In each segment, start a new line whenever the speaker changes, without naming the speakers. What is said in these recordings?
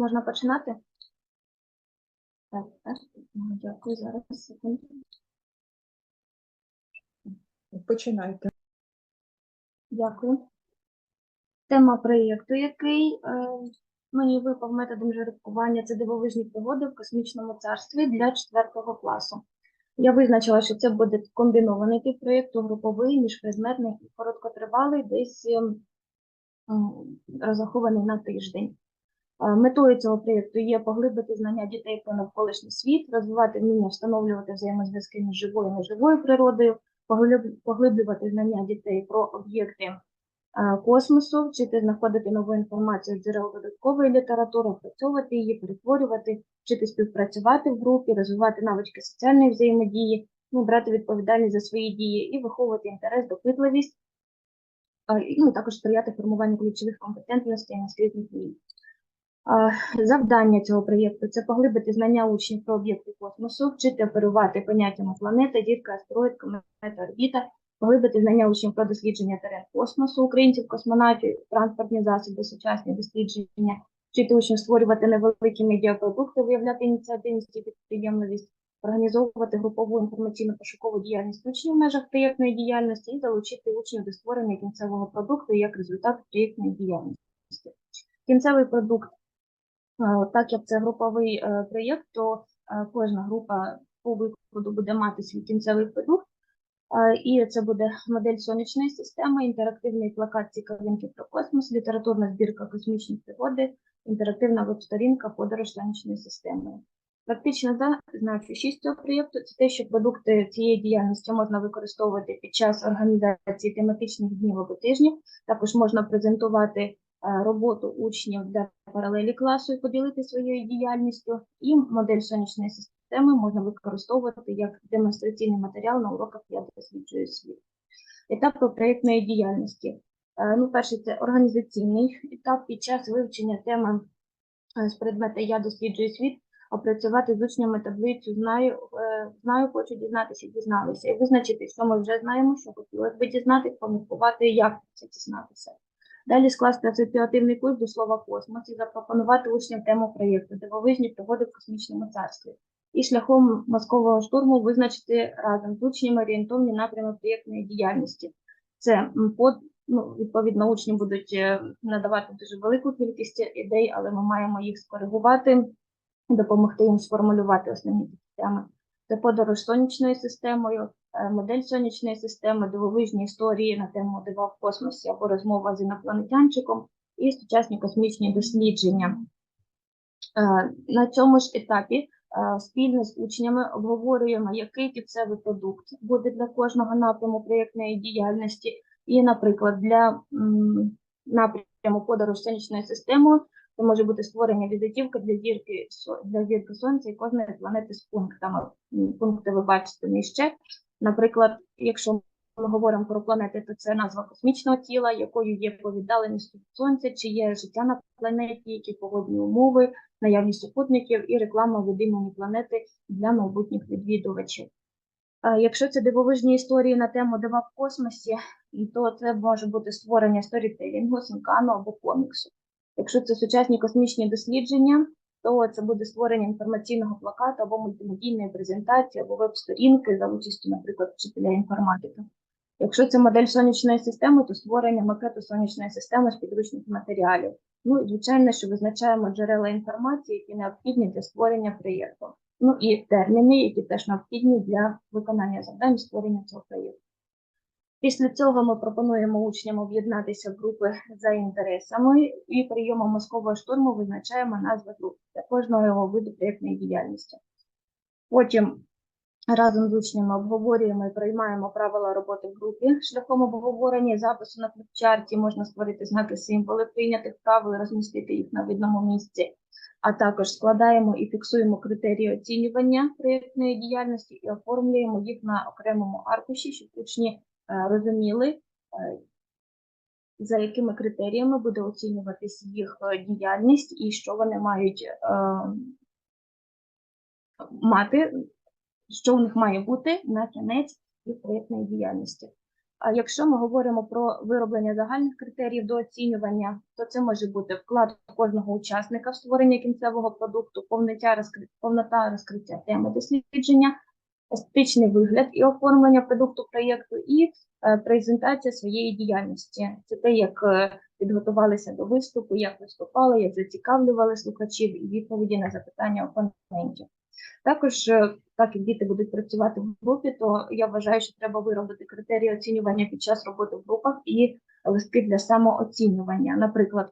Можна починати? Так, так. Ну, Дякую. Зараз секунду.
Починайте.
Дякую. Тема проєкту, який е, мені випав методом жеребкування, це дивовижні пригоди в космічному царстві для 4 класу. Я визначила, що це буде комбінований тип проєкту, груповий, міжпредметний і короткотривалий, десь м, розрахований на тиждень. Е, Метою цього проєкту є поглибити знання дітей про навколишній світ, розвивати вміння встановлювати взаємозв'язки між живою і неживою природою, поглиблювати знання дітей про об'єкти е, космосу, вчити знаходити нову інформацію з джерел додаткової літератури, опрацьовувати її, перетворювати, вчити співпрацювати в групі, розвивати навички соціальної взаємодії, ну, брати відповідальність за свої дії і виховувати інтерес, допитливість, і, ну, також сприяти формуванню ключових компетентностей і наскрізних вмінь. Завдання цього проєкту це поглибити знання учнів про об'єкти космосу, вчити оперувати поняттями планета, зірка, астероїд, комета, орбіта, поглибити знання учнів про дослідження терен космосу, українців, космонавтів, транспортні засоби, сучасні дослідження, вчити учнів створювати невеликі медіапродукти, виявляти ініціативність і підприємливість, організовувати групову інформаційно-пошукову діяльність учнів в межах проєктної діяльності і залучити учнів до створення кінцевого продукту як результат проєктної діяльності. Кінцевий продукт Так як це груповий е, проєкт, то е, кожна група по виходу буде мати свій кінцевий продукт. Е, І це буде модель сонячної системи, інтерактивний плакат цікавинки про космос, літературна збірка космічні пригоди, інтерактивна веб-сторінка подорож сонячною системою. Практична за- значущість цього проєкту це те, що продукти цієї діяльності можна використовувати під час організації тематичних днів або тижнів. Також можна презентувати е, роботу учнів для паралелі класу і поділити своєю діяльністю. І модель сонячної системи можна використовувати як демонстраційний матеріал на уроках «Я досліджую світ». Етапи проєктної діяльності. Е, Ну, перший це організаційний етап під час вивчення теми е, з предмета Я досліджую світ, опрацювати з учнями таблицю знаю, е, знаю, хочу дізнатися, дізналися, і визначити, що ми вже знаємо, що хотілося б дізнатися, поміркувати, як це дізнатися. Далі скласти асоціативний курс до слова космос і запропонувати учням тему проєкту дивовижні пригоди в космічному царстві. І шляхом мозкового штурму визначити разом з учнями орієнтовні напрями проєктної діяльності. Це под, ну, відповідно, учні будуть е, надавати дуже велику кількість ідей, але ми маємо їх скоригувати, допомогти їм сформулювати основні теми. Це подорож сонячною системою, модель сонячної системи, дивовижні історії на тему дива в космосі або розмова з інопланетянчиком і сучасні космічні дослідження. Е, На цьому ж етапі е, спільно з учнями обговорюємо, який кінцевий продукт буде для кожного напряму проєктної діяльності. І, наприклад, для напряму подорож сонячною системою це може бути створення візитівки для зірки для зірки Сонця і кожної планети з пунктами. Пункти ви бачите нижче. Наприклад, якщо ми говоримо про планети, то це назва космічного тіла, якою є по віддаленістю від сонця, чи є життя на планеті, які погодні умови, наявність супутників і реклама видимої планети для майбутніх відвідувачів. Якщо це дивовижні історії на тему дива в космосі, то це може бути створення сторітелінгу, синкану або коміксу. Якщо це сучасні космічні дослідження, то це буде створення інформаційного плакату або мультимедійної презентації, або веб-сторінки за участю, наприклад, вчителя інформатики. Якщо це модель сонячної системи, то створення макету сонячної системи з підручних матеріалів. Ну і звичайно, що визначаємо джерела інформації, які необхідні для створення проєкту. Ну і терміни, які теж необхідні для виконання завдань створення цього проєкту. Після цього ми пропонуємо учням об'єднатися в групи за інтересами і прийомом мозкового штурму визначаємо назви груп для кожного його виду проєктної діяльності. Потім разом з учнями обговорюємо і приймаємо правила роботи в групі. Шляхом обговорення і запису на фліпчарті можна створити знаки символи прийнятих правил і розмістити їх на видному місці. А також складаємо і фіксуємо критерії оцінювання проєктної діяльності і оформлюємо їх на окремому аркуші, щоб учні розуміли, е, за якими критеріями буде оцінюватись їх е, діяльність і що вони мають е, мати, що у них має бути на кінець їх проєктної діяльності. А якщо ми говоримо про вироблення загальних критеріїв до оцінювання, то це може бути вклад кожного учасника в створення кінцевого продукту, повнота розкриття теми дослідження, естетичний вигляд і оформлення продукту проєкту, і е, презентація своєї діяльності. Це те, як е, підготувалися до виступу, як виступали, як зацікавлювали слухачів і відповіді на запитання опонентів. Також, е, так як діти будуть працювати в групі, то я вважаю, що треба виробити критерії оцінювання під час роботи в групах і листки для самооцінювання. Наприклад,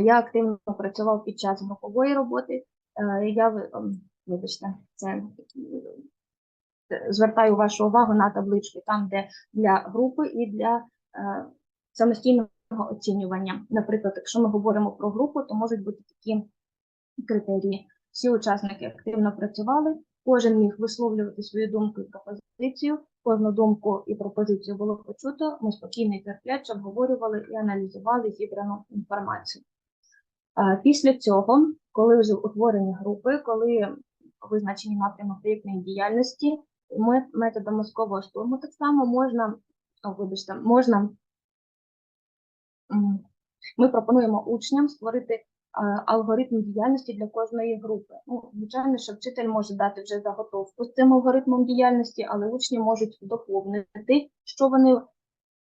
я активно працював під час групової роботи. Я ем, вибачте, це звертаю вашу увагу на таблички, там, де для групи і для е, самостійного оцінювання. Наприклад, якщо ми говоримо про групу, то можуть бути такі критерії. Всі учасники активно працювали, кожен міг висловлювати свою думку і пропозицію. Кожну думку і пропозицію було почуто. Ми спокійно і терпляче обговорювали і аналізували зібрану інформацію. Е, Після цього, коли вже утворені групи, коли визначені напрями проєктної діяльності, методом мозкового штурму так само можна, о, вибачте, можна ми пропонуємо учням створити е, алгоритм діяльності для кожної групи. Ну, звичайно, що вчитель може дати вже заготовку з цим алгоритмом діяльності, але учні можуть доповнити, що вони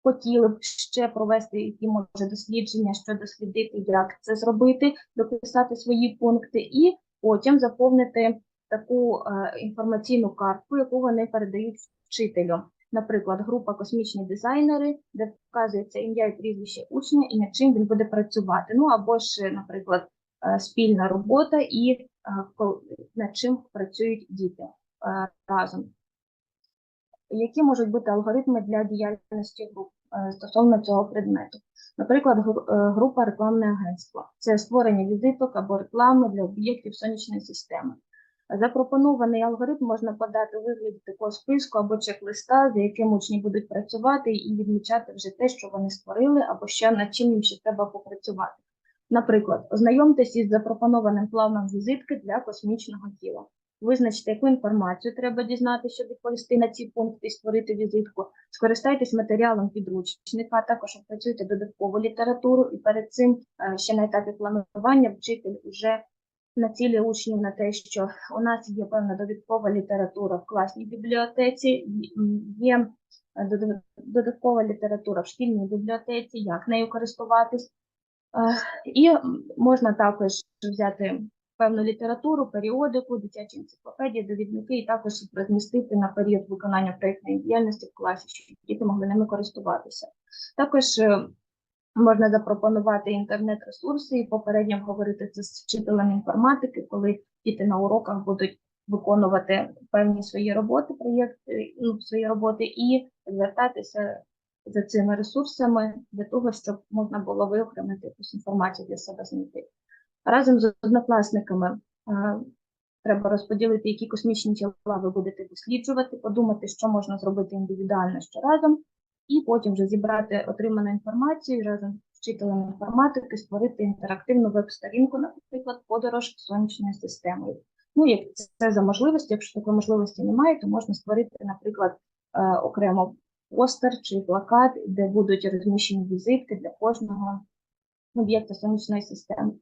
хотіли б ще провести, які може дослідження, що дослідити, як це зробити, дописати свої пункти, і потім заповнити таку е, інформаційну картку, яку вони передають вчителю. Наприклад, група космічні дизайнери, де вказується ім'я і прізвище учня і над чим він буде працювати. Ну або ж, наприклад, е, спільна робота і е, над чим працюють діти разом. Які можуть бути алгоритми для діяльності груп стосовно цього предмету? Наприклад, група рекламне агентство це створення візиток або реклами для об'єктів сонячної системи. Запропонований алгоритм можна подати у вигляді такого списку або чек-листа, за яким учні будуть працювати і відмічати вже те, що вони створили, або ще над чим їм ще треба попрацювати. Наприклад, ознайомтесь із запропонованим планом візитки для космічного тіла. Визначте, яку інформацію треба дізнатися, щоб відповісти на ці пункти і створити візитку. Скористайтесь матеріалом підручника, також опрацюйте додаткову літературу. І перед цим е, ще на етапі планування вчитель вже націлює учнів на те, що у нас є певна додаткова література в класній бібліотеці, є е, додаткова література в шкільній бібліотеці, як нею користуватись. Е, І можна також взяти певну літературу, періодику, дитячі енциклопедії, довідники, і також розмістити на період виконання проєктної діяльності в класі, щоб діти могли ними користуватися. Також е, можна запропонувати інтернет-ресурси і попередньо обговорити це з вчителем інформатики, коли діти на уроках будуть виконувати певні свої роботи, проєкти, ну, свої роботи, і звертатися за цими ресурсами для того, щоб можна було виокремити якусь інформацію для себе знайти. Разом з однокласниками е, треба розподілити, які космічні тіла ви будете досліджувати, подумати, що можна зробити індивідуально що разом, і потім вже зібрати отриману інформацію разом з вчителем інформатики, створити інтерактивну веб-сторінку, наприклад, подорож сонячною системою. Ну, як це за можливості, якщо такої можливості немає, то можна створити, наприклад, е, окремо постер чи плакат, де будуть розміщені візитки для кожного об'єкта сонячної системи.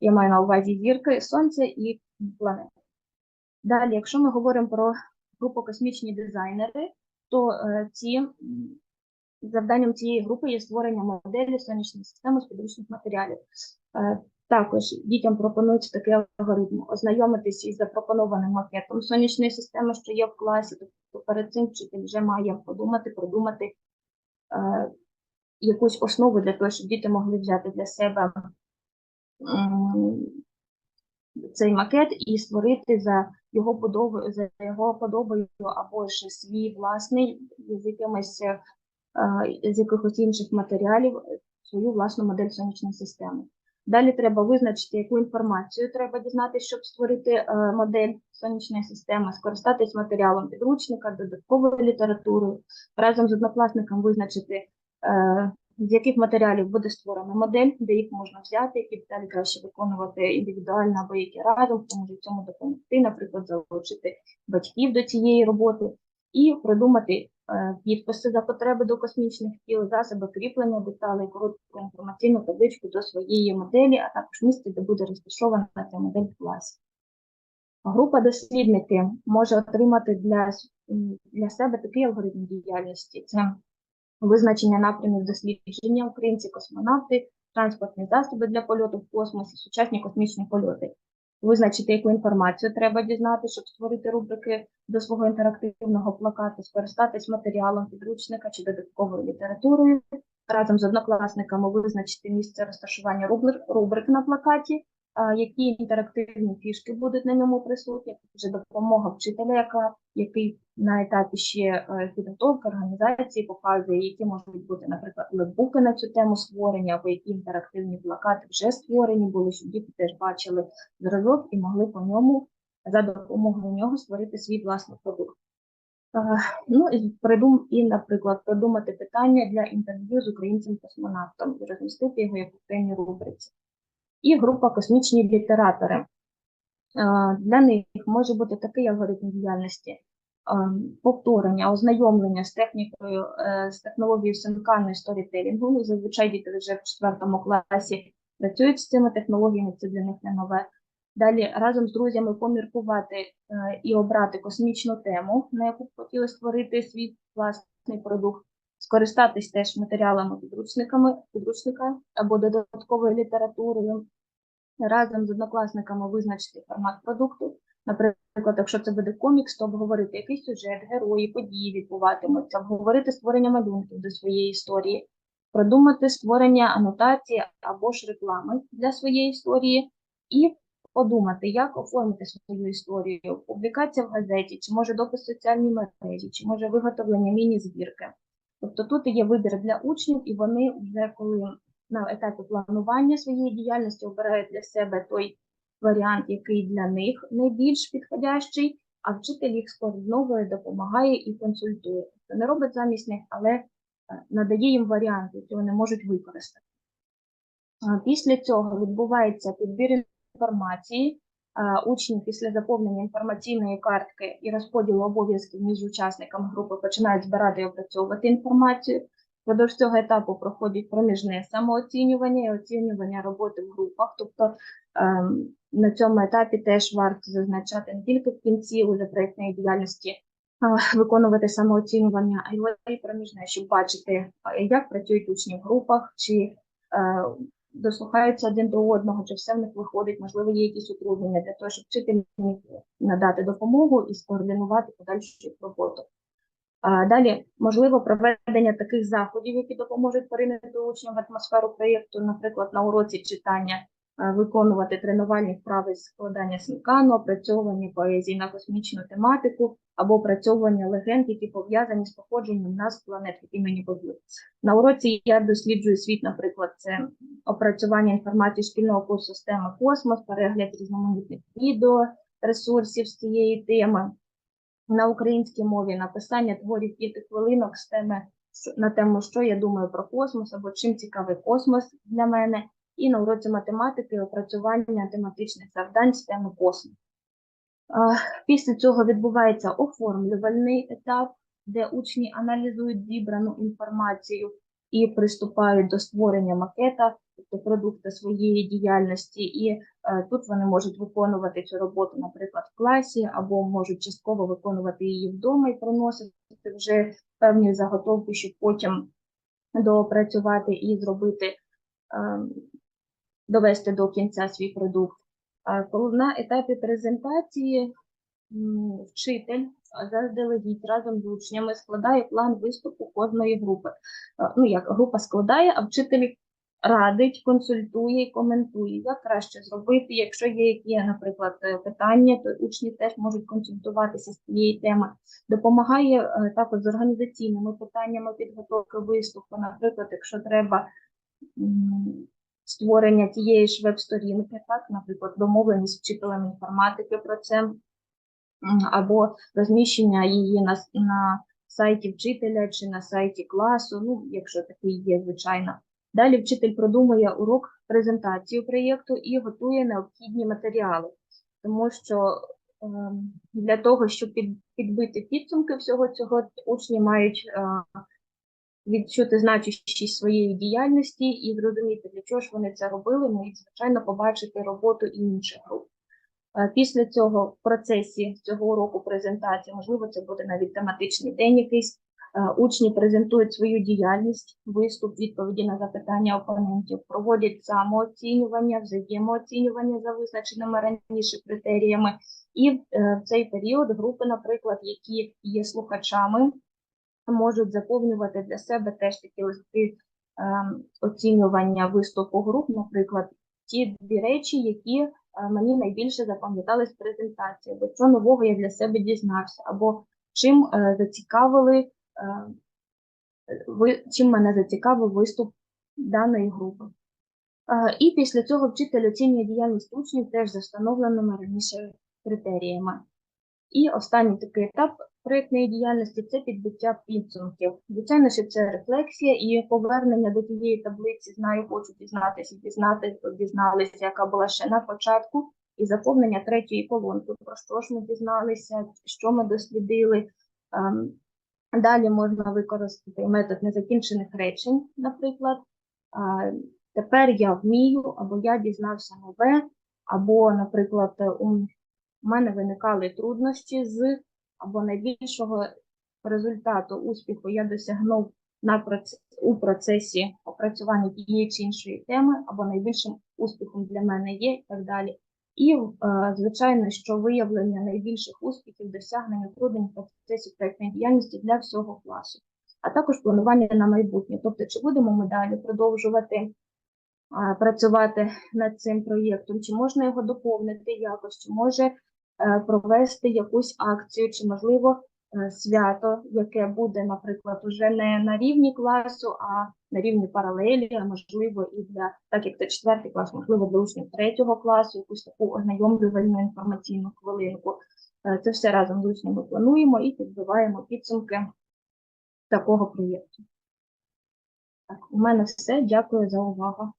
Я маю на увазі зірки, сонця і планети. Далі, якщо ми говоримо про групу космічні дизайнери, то е, ці завданням цієї групи є створення моделі сонячної системи з підручних матеріалів. Е, також дітям пропонується такий алгоритм ознайомитися із запропонованим макетом сонячної системи, що є в класі. Тобто перед цим вчитель вже має подумати, продумати е, якусь основу для того, щоб діти могли взяти для себе м, цей макет і створити за його подобою, за його подобою або ж свій власний з якимось е, з якихось інших матеріалів е, свою власну модель сонячної системи. Далі треба визначити, яку інформацію треба дізнатися, щоб створити е, модель сонячної системи, скористатись матеріалом підручника, додатковою літературою, разом з однокласником визначити, е, з яких матеріалів буде створена модель, де їх можна взяти, які деталі краще виконувати індивідуально або які разом, хто може цьому допомогти, наприклад, залучити батьків до цієї роботи і придумати, е, е, підписи за потреби до космічних тіл, засоби кріплення деталей, коротку інформаційну табличку до своєї моделі, а також місце, де буде розташована ця модель в класі. Група дослідники може отримати для, для себе такий алгоритм діяльності. Це визначення напрямів дослідження, українці, космонавти, транспортні засоби для польоту в космосі, сучасні космічні польоти. Визначити, яку інформацію треба дізнати, щоб створити рубрики до свого інтерактивного плакату, скористатись матеріалом підручника чи додатковою літературою, разом з однокласниками визначити місце розташування рубрик, на плакаті, які інтерактивні фішки будуть на ньому присутні, вже допомога вчителя, яка, який на етапі ще е, підготовки організації показує, які можуть бути, наприклад, летбуки на цю тему створені, або які інтерактивні плакати вже створені були, щоб діти теж бачили зразок і могли по ньому за допомогою нього створити свій власний продукт. Е, Ну і придум і, наприклад, продумати питання для інтерв'ю з українцем космонавтом і розмістити його як окремій рубриці. І група космічні літератори. Е, Для них може бути такий алгоритм діяльності повторення, ознайомлення з технікою, е, з технологією синкальної сторітелінгу. Ну, Зазвичай діти вже в четвертому класі працюють з цими технологіями, це для них не нове. Далі разом з друзями поміркувати е, і обрати космічну тему, на яку б хотіли створити свій власний продукт, скористатись теж матеріалами підручниками, підручника або додатковою літературою, разом з однокласниками визначити формат продукту. Наприклад, якщо це буде комікс, то обговорити який сюжет, герої, події відбуватимуться, обговорити створення малюнків до своєї історії, продумати створення анотації або ж реклами для своєї історії і подумати, як оформити свою історію, публікація в газеті, чи може допис в соціальній мережі, чи може виготовлення міні-збірки. Тобто тут є вибір для учнів, і вони вже коли на етапі планування своєї діяльності обирають для себе той варіант, який для них найбільш підходящий, а вчитель їх скоординовує, допомагає і консультує. Тобто не робить замість них, але е, надає їм варіанти, які вони можуть використати. Після цього відбувається підбір інформації. Учні після заповнення інформаційної картки і розподілу обов'язків між учасниками групи починають збирати і опрацьовувати інформацію. Впродовж цього етапу проходять проміжне самооцінювання і оцінювання роботи в групах. Тобто ем, на цьому етапі теж варто зазначати не тільки в кінці уже проєктної діяльності виконувати самооцінювання, а й проміжне, щоб бачити, як працюють учні в групах, чи е, дослухаються один до одного, чи все в них виходить, можливо, є якісь утруднення для того, щоб вчитель міг надати допомогу і скоординувати подальшу роботу. Далі, можливо, проведення таких заходів, які допоможуть поринути учням в атмосферу проєкту, наприклад, на уроці читання, виконувати тренувальні вправи з складання синкану, опрацьовування поезії на космічну тематику або опрацьовування легенд, які пов'язані з походженням назв планет імені богів. На уроці я досліджую світ, наприклад, це опрацювання інформації шкільного курсу системи космос, перегляд різноманітних відео, ресурсів з цієї теми на українській мові написання творів п'ятихвилинок з теми на тему, що я думаю про космос або чим цікавий космос для мене, і на уроці математики опрацювання тематичних завдань з теми космос. Після цього відбувається оформлювальний етап, де учні аналізують зібрану інформацію і приступають до створення макета, тобто продукту своєї діяльності, і е, тут вони можуть виконувати цю роботу, наприклад, в класі, або можуть частково виконувати її вдома і приносити вже певні заготовки, щоб потім доопрацювати і зробити, е, довести до кінця свій продукт. На етапі презентації вчитель заздалегідь разом з учнями складає план виступу кожної групи. Ну як група складає, а вчитель радить, консультує і коментує, як краще зробити. Якщо є які, наприклад, е, питання, то учні теж можуть консультуватися з цієї теми. Допомагає е, також з організаційними питаннями підготовки виступу. Наприклад, якщо треба створення тієї ж веб-сторінки, так, наприклад, домовленість з вчителем інформатики про це, або розміщення її на, на сайті вчителя чи на сайті класу, ну, якщо такий є, звичайно. Далі вчитель продумує урок презентацію проєкту і готує необхідні матеріали, тому що ем, для того, щоб під, підбити підсумки всього цього, учні мають е, відчути значущість своєї діяльності і зрозуміти, для чого ж вони це робили, ну і, звичайно, побачити роботу інших груп. Е, Після цього в процесі цього уроку презентації, можливо, це буде навіть тематичний день якийсь, е, учні презентують свою діяльність, виступ, відповіді на запитання опонентів, проводять самооцінювання, взаємооцінювання за визначеними раніше критеріями. І е, в цей період групи, наприклад, які є слухачами, можуть заповнювати для себе теж такі листи ем, оцінювання виступу груп, наприклад, ті дві речі, які е, мені найбільше запам'ятались презентації, або що нового я для себе дізнався, або чим е, зацікавили, е, ви, чим мене зацікавив виступ даної групи. І після цього вчитель оцінює діяльність учнів теж за встановленими раніше критеріями. І останній такий етап проєктної діяльності це підбиття підсумків. Звичайно, що це рефлексія і повернення до тієї таблиці знаю, хочу дізнатися, дізнати, дізналися, яка була ще на початку, і заповнення третьої колонки. Про що ж ми дізналися, що ми дослідили. Ем, Далі можна використати метод незакінчених речень, наприклад. Тепер я вмію, або я дізнався нове, або, наприклад, у мене виникали труднощі з або найбільшого результату успіху я досягнув на у процесі опрацювання тієї чи іншої теми, або найбільшим успіхом для мене є і так далі. І, е, звичайно, що виявлення найбільших успіхів, досягнення трудень в процесі проєктної діяльності для всього класу, а також планування на майбутнє. Тобто, чи будемо ми далі продовжувати а, працювати над цим проєктом, чи можна його доповнити якось, чи може е, провести якусь акцію, чи можливо е, свято, яке буде, наприклад, уже не на рівні класу, а на рівні паралелі, а можливо, і для так як це четвертий клас, можливо, для учнів третього класу, якусь таку ознайомлювальну інформаційну хвилинку. Е, Це все разом з учнями плануємо і підбиваємо підсумки такого проєкту. Так, у мене все. Дякую за увагу.